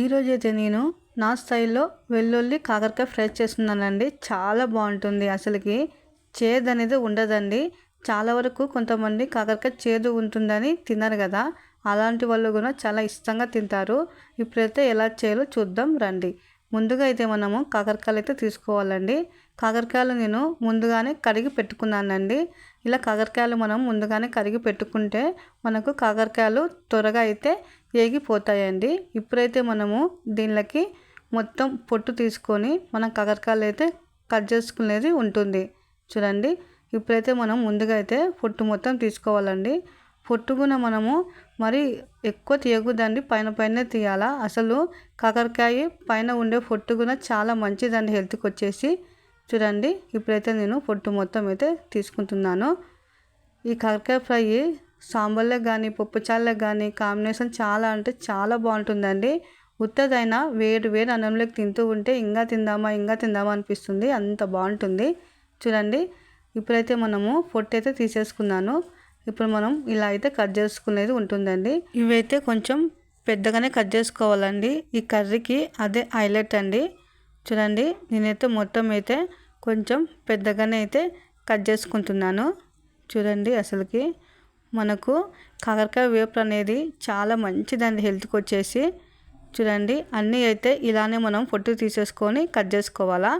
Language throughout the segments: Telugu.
ఈరోజు అయితే నేను నా స్టైల్లో వెల్లుల్లి కాకరకాయ ఫ్రై చేస్తున్నానండి. చాలా బాగుంటుంది. అసలుకి చేదు అనేది ఉండదండి. చాలా వరకు కొంతమంది కాకరకాయ చేదు ఉంటుందని తిన్నారు కదా. అలాంటి వాళ్ళు కూడా చాలా ఇష్టంగా తింటారు. ఇప్పుడైతే ఎలా చేయాలో చూద్దాం రండి. ముందుగా అయితే మనము కాకరకాయలు అయితే తీసుకోవాలండి. కాకరకాయలు నేను ముందుగానే కడిగి పెట్టుకున్నానండి. ఇలా కాకరకాయలు మనం ముందుగానే కడిగి పెట్టుకుంటే మనకు కాకరకాయలు త్వరగా అయితే ఏగిపోతాయండి. ఇప్పుడైతే మనము దీనిలోకి మొత్తం పొట్టు తీసుకొని మనం కాకరకాయలు అయితే కట్ చేసుకునేది ఉంటుంది. చూడండి. ఇప్పుడైతే మనం ముందుగా అయితే పొట్టు మొత్తం తీసుకోవాలండి. పొట్టుగున మనము మరి ఎక్కువ తీయకూడదండి. పైన పైన తీయాలా. అసలు కాకరకాయ పైన ఉండే పొట్టుగున చాలా మంచిదండి హెల్త్కి వచ్చేసి. చూడండి. ఇప్పుడైతే నేను పొట్టు మొత్తం అయితే తీసుకుంటున్నాను. ఈ కాకరకాయ ఫ్రై సాంబార్లో కానీ పప్పు కానీ కాంబినేషన్ చాలా అంటే చాలా బాగుంటుందండి. ఉత్తదైనా వేడి వేడి అన్నంలోకి తింటూ ఉంటే ఇంకా తిందామా ఇంకా తిందామా అనిపిస్తుంది. అంత బాగుంటుంది. చూడండి ఇప్పుడైతే మనము పొట్టు అయితే తీసేసుకున్నాను. ఇప్పుడు మనం ఇలా అయితే కట్ చేసుకునేది ఉంటుందండి. ఇవైతే కొంచెం పెద్దగానే కట్ చేసుకోవాలండి. ఈ కర్రీకి అదే హైలైట్ అండి. చూడండి నేనైతే మొత్తం అయితే కొంచెం పెద్దగానే అయితే కట్ చేసుకుంటున్నాను. చూడండి అసలుకి మనకు కాకరకాయ వేపుడు అనేది చాలా మంచిదండి హెల్త్కి వచ్చేసి. చూడండి అన్నీ అయితే ఇలానే మనం పొట్టు తీసేసుకొని కట్ చేసుకోవాలా?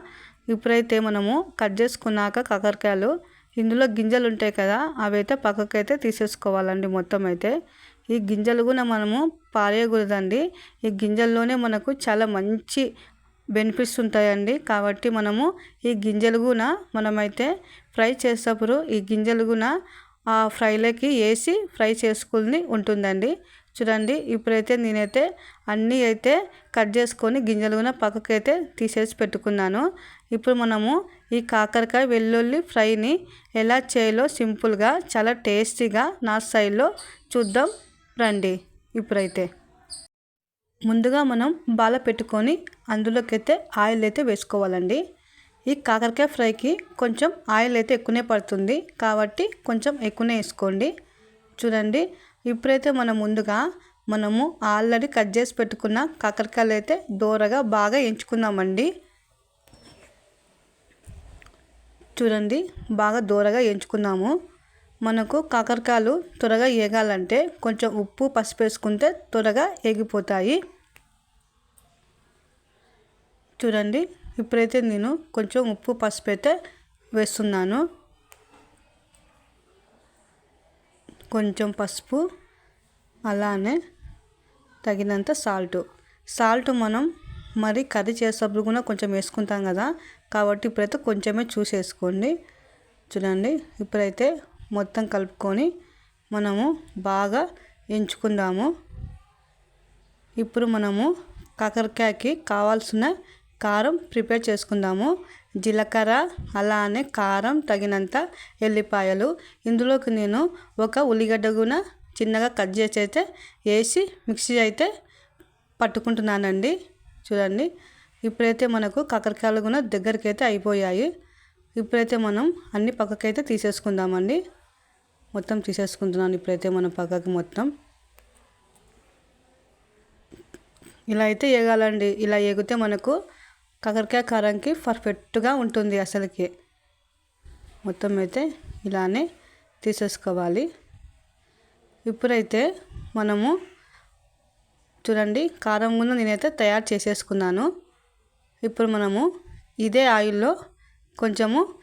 ఇప్పుడైతే మనము కట్ చేసుకున్నాక కాకరకాయలు ఇందులో గింజలు ఉంటాయి కదా అవి అయితే పక్కకైతే తీసేసుకోవాలండి మొత్తం అయితే. ఈ గింజలు కూడా మనము పారేయకూడదండి. ఈ గింజల్లోనే మనకు చాలా మంచి బెనిఫిట్స్ ఉంటాయండి. కాబట్టి మనము ఈ గింజలు కూడా మనమైతే ఫ్రై చేసేటప్పుడు ఈ గింజలు కూడా ఆ ఫ్రైలోకి వేసి ఫ్రై చేసుకుని ఉంటుందండి. చూడండి ఇప్పుడైతే నేనైతే అన్నీ అయితే కట్ చేసుకొని గింజలు కూడా పక్కకైతే తీసేసి పెట్టుకున్నాను. ఇప్పుడు మనము ఈ కాకరకాయ వెల్లుల్లి ఫ్రైని ఎలా చేయాలో సింపుల్గా చాలా టేస్టీగా నా స్టైల్లో చూద్దాం రండి ఇప్పుడైతే. ముందుగా మనం బాల పెట్టుకొని అందులోకి అయితే ఆయిల్ అయితే వేసుకోవాలండి. ఈ కాకరకాయ ఫ్రైకి కొంచెం ఆయిల్ అయితే ఎక్కువనే పడుతుంది. కాబట్టి కొంచెం ఎక్కువనే వేసుకోండి. చూడండి ఇప్పుడైతే మనం ముందుగా మనము ఆల్రెడీ కట్ చేసి పెట్టుకున్న కాకరకాయలు అయితే దూరగా బాగా ఎంచుకుందామండి. చూడండి బాగా దూరగా ఎంచుకున్నాము. మనకు కాకరకాయలు త్వరగా ఏగాలంటే కొంచెం ఉప్పు పసుపు వేసుకుంటే త్వరగా ఏగిపోతాయి. చూడండి ఇప్పుడైతే నేను కొంచెం ఉప్పు పసుపు అయితే వేస్తున్నాను. కొంచెం పసుపు అలానే తగినంత సాల్ట్. సాల్ట్ మనం మరి కర్రీ చేసేటప్పుడు కూడా కొంచెం వేసుకుంటాం కదా. కాబట్టి ఇప్పుడైతే కొంచెమే చూసేసుకోండి చూడండి ఇప్పుడైతే మొత్తం కలుపుకొని మనము బాగా ఎంచుకుందాము. ఇప్పుడు మనము కాకరకాయకి కావాల్సిన కారం ప్రిపేర్ చేసుకుందాము. జీలకర్ర అలానే కారం తగినంత ఎల్లిపాయలు. ఇందులోకి నేను ఒక ఉల్లిగడ్డ కూడా చిన్నగా కట్ చేసి అయితే వేసి మిక్సీ అయితే పట్టుకుంటున్నానండి. చూడండి. ఇప్పుడైతే మనకు కాకరకాయలు కూడా దగ్గరికి అయితే అయిపోయాయి. ఇప్పుడైతే మనం అన్ని పక్కకైతే తీసేసుకుందామండి. మొత్తం తీసేసుకుంటున్నాను ఇప్పుడైతే మనం పక్కకి మొత్తం. ఇలా అయితే ఏగాలండి. ఇలా ఏగితే మనకు కాకరకాయ కారంకి పర్ఫెక్ట్గా ఉంటుంది అసలుకి. మొత్తం అయితే ఇలానే తీసేసుకోవాలి. ఇప్పుడైతే మనము చూడండి కారం కూడా నేనైతే తయారు చేసేసుకున్నాను. ఇప్పుడు మనము ఇదే ఆయిల్లో కొంచెము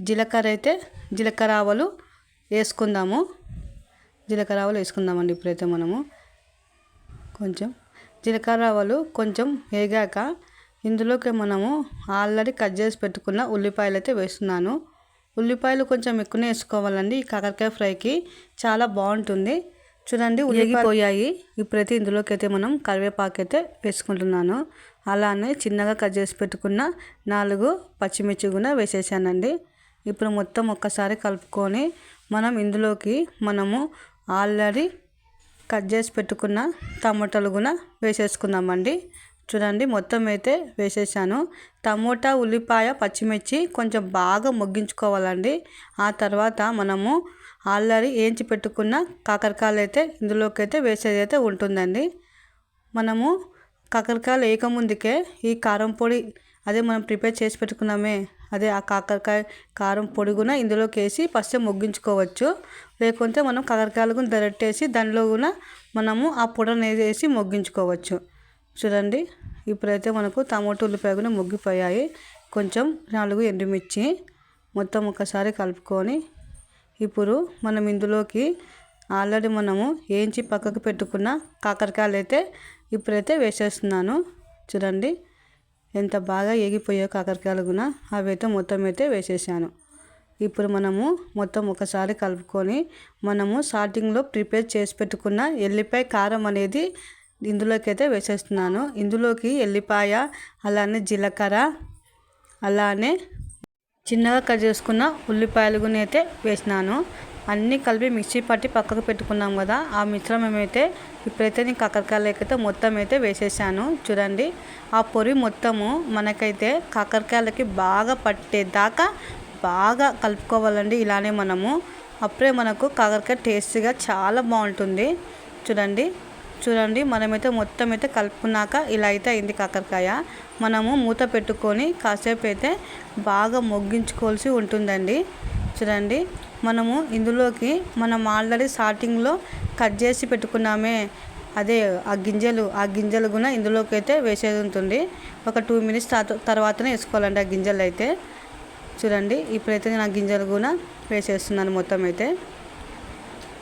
జీలకర్ర అయితే జీలకర్ర ఆవలు వేసుకుందాము. జీలకర్ర ఆవలు వేసుకుందామండి ఇప్పుడైతే మనము. కొంచెం జీలకర్ర ఆవలు కొంచెం వేగాక ఇందులోకి మనము ఆల్రెడీ కట్ చేసి పెట్టుకున్న ఉల్లిపాయలు అయితే వేస్తున్నాను. ఉల్లిపాయలు కొంచెం ఎక్కువనే వేసుకోవాలండి. ఈ కాకరకాయ ఫ్రైకి చాలా బాగుంటుంది. చూడండి ఉల్లిగిపోయాయి ఇప్పుడైతే ఇందులోకి అయితే మనం కరివేపాకు అయితే వేసుకుంటున్నాను. అలానే చిన్నగా కట్ చేసి పెట్టుకున్న నాలుగు పచ్చిమిర్చి కూడా వేసేసానండి. ఇప్పుడు మొత్తం ఒక్కసారి కలుపుకొని మనం ఇందులోకి మనము ఆల్రెడీ కట్ చేసి పెట్టుకున్న టమాటాలు కూడా వేసేసుకుందామండి. చూడండి మొత్తం అయితే వేసేసాను. టమోటా ఉల్లిపాయ పచ్చిమిర్చి కొంచెం బాగా మొగ్గించుకోవాలండి. ఆ తర్వాత మనము ఆల్రెడీ వేయించి పెట్టుకున్న కాకరకాయలు అయితే ఇందులోకి అయితే వేసేది అయితే ఉంటుందండి. మనము కాకరకాయలు వేయకముందుకే ఈ కారం పొడి అదే మనం ప్రిపేర్ చేసి పెట్టుకున్నామే అదే ఆ కాకరకాయ కారం పొడి కూడా ఇందులోకి వేసి ఫస్ట్ మొగ్గించుకోవచ్చు. లేకుంటే మనం కాకరకాయలు కూడా డైరెక్ట్ దానిలో కూడా మనము ఆ పొడిని వేసి మొగ్గించుకోవచ్చు. చూడండి. ఇప్పుడైతే మనకు టమాటో ఉల్లిపాయలు ముగ్గిపోయాయి. కొంచెం నాలుగు ఎండుమిర్చి మొత్తం ఒకసారి కలుపుకొని ఇప్పుడు మనం ఇందులోకి ఆల్రెడీ మనము వేయించి పక్కకు పెట్టుకున్న కాకరకాయలు అయితే ఇప్పుడైతే వేసేస్తున్నాను. చూడండి. ఎంత బాగా ఏగిపోయాయో కాకరకాయలు కూడా అవి అయితే మొత్తం అయితే వేసేసాను. ఇప్పుడు మనము మొత్తం ఒకసారి కలుపుకొని మనము స్టార్టింగ్లో ప్రిపేర్ చేసి పెట్టుకున్న ఎల్లిపాయ కారం అనేది ఇందులోకి అయితే వేసేస్తున్నాను. ఇందులోకి ఎల్లిపాయ అలానే జీలకర్ర అలానే చిన్నగా కట్ చేసుకున్న ఉల్లిపాయలు కూడా అయితే వేసినాను. అన్నీ కలిపి మిక్సీ పట్టి పక్కకు పెట్టుకున్నాం కదా ఆ మిశ్రమం అయితే ఇప్పుడైతే నేను కాకరకాయలకైతే మొత్తం అయితే వేసేసాను. చూడండి ఆ పొరి మొత్తము మనకైతే కాకరకాయలకి బాగా పట్టేదాకా బాగా కలుపుకోవాలండి ఇలానే మనము. అప్పుడే మనకు కాకరకాయ టేస్టీగా చాలా బాగుంటుంది. చూడండి చూడండి మనమైతే మొత్తం అయితే కలుపుకున్నాక ఇలా అయితే అయింది కాకరకాయ. మనము మూత పెట్టుకొని కాసేపు అయితే బాగా మొగ్గించుకోవాల్సి ఉంటుందండి. చూడండి మనము ఇందులోకి మనం ఆల్రెడీ స్టార్టింగ్లో కట్ చేసి పెట్టుకున్నామే. అదే ఆ గింజలు ఆ గింజలు కూడా ఇందులోకి అయితే వేసేది ఉంటుంది. ఒక టూ మినిట్స్ తర్వాతనే వేసుకోవాలండి ఆ గింజలు అయితే చూడండి ఇప్పుడైతే నేను ఆ గింజలు కూడా వేసేస్తున్నాను మొత్తం అయితే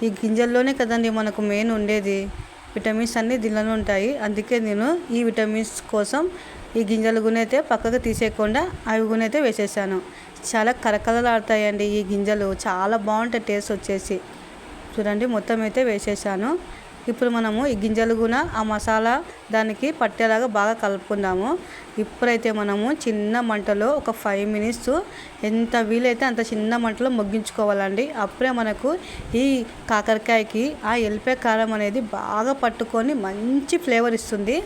ఈ గింజల్లోనే కదండి మనకు మెయిన్ ఉండేది. విటమిన్స్ అన్నీ దీనిలోనే ఉంటాయి. అందుకే నేను ఈ విటమిన్స్ కోసం ఈ గింజలు గునైతే పక్కకు తీసేయకుండా అవి గునైతే వేసేసాను. చాలా కరకలలాడతాయండి ఈ గింజలు. చాలా బాగుంటాయి టేస్ట్ వచ్చేసి. చూడండి మొత్తం అయితే వేసేసాను. ఇప్పుడు మనము ఈ గింజలు కూడా ఆ మసాలా దానికి పట్టేలాగా బాగా కలుపుకుందాము. ఇప్పుడైతే మనము చిన్న మంటలో ఒక ఫైవ్ మినిట్స్ ఎంత వీలైతే అంత చిన్న మంటలో మొగ్గించుకోవాలండి. అప్పుడే మనకు ఈ కాకరకాయకి ఆ ఎల్పే కారం అనేది బాగా పట్టుకొని మంచి ఫ్లేవర్ ఇస్తుంది.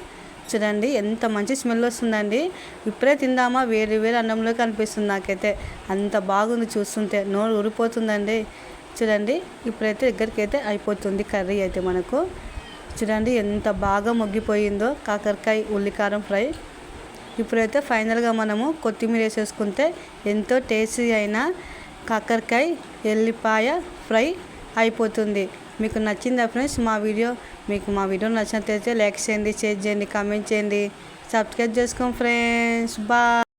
చూడండి ఎంత మంచి స్మెల్ వస్తుందండి. ఇప్పుడే తిందామా? వేరే వేరే అన్నంలోకి అనిపిస్తుంది నాకైతే. అంత బాగుంది చూస్తుంటే. నోరు ఊరిపోతుందండి. చూడండి ఇప్పుడైతే దగ్గరికి అయితే అయిపోతుంది కర్రీ అయితే మనకు. చూడండి ఎంత బాగా మొగ్గిపోయిందో కాకరకాయ ఉల్లికారం ఫ్రై. ఇప్పుడైతే ఫైనల్గా మనము కొత్తిమీర వేసేసుకుంటే ఎంతో టేస్టీ అయిన కాకరకాయ ఎల్లిపాయ ఫ్రై అయిపోతుంది. మీకు నచ్చిందా ఫ్రెండ్స్ మా వీడియో? మీకు మా వీడియో నచ్చినట్లయితే లైక్ చేయండి షేర్ చేయండి కామెంట్ చేయండి. సబ్స్క్రైబ్ చేసుకోండి ఫ్రెండ్స్. బాయ్.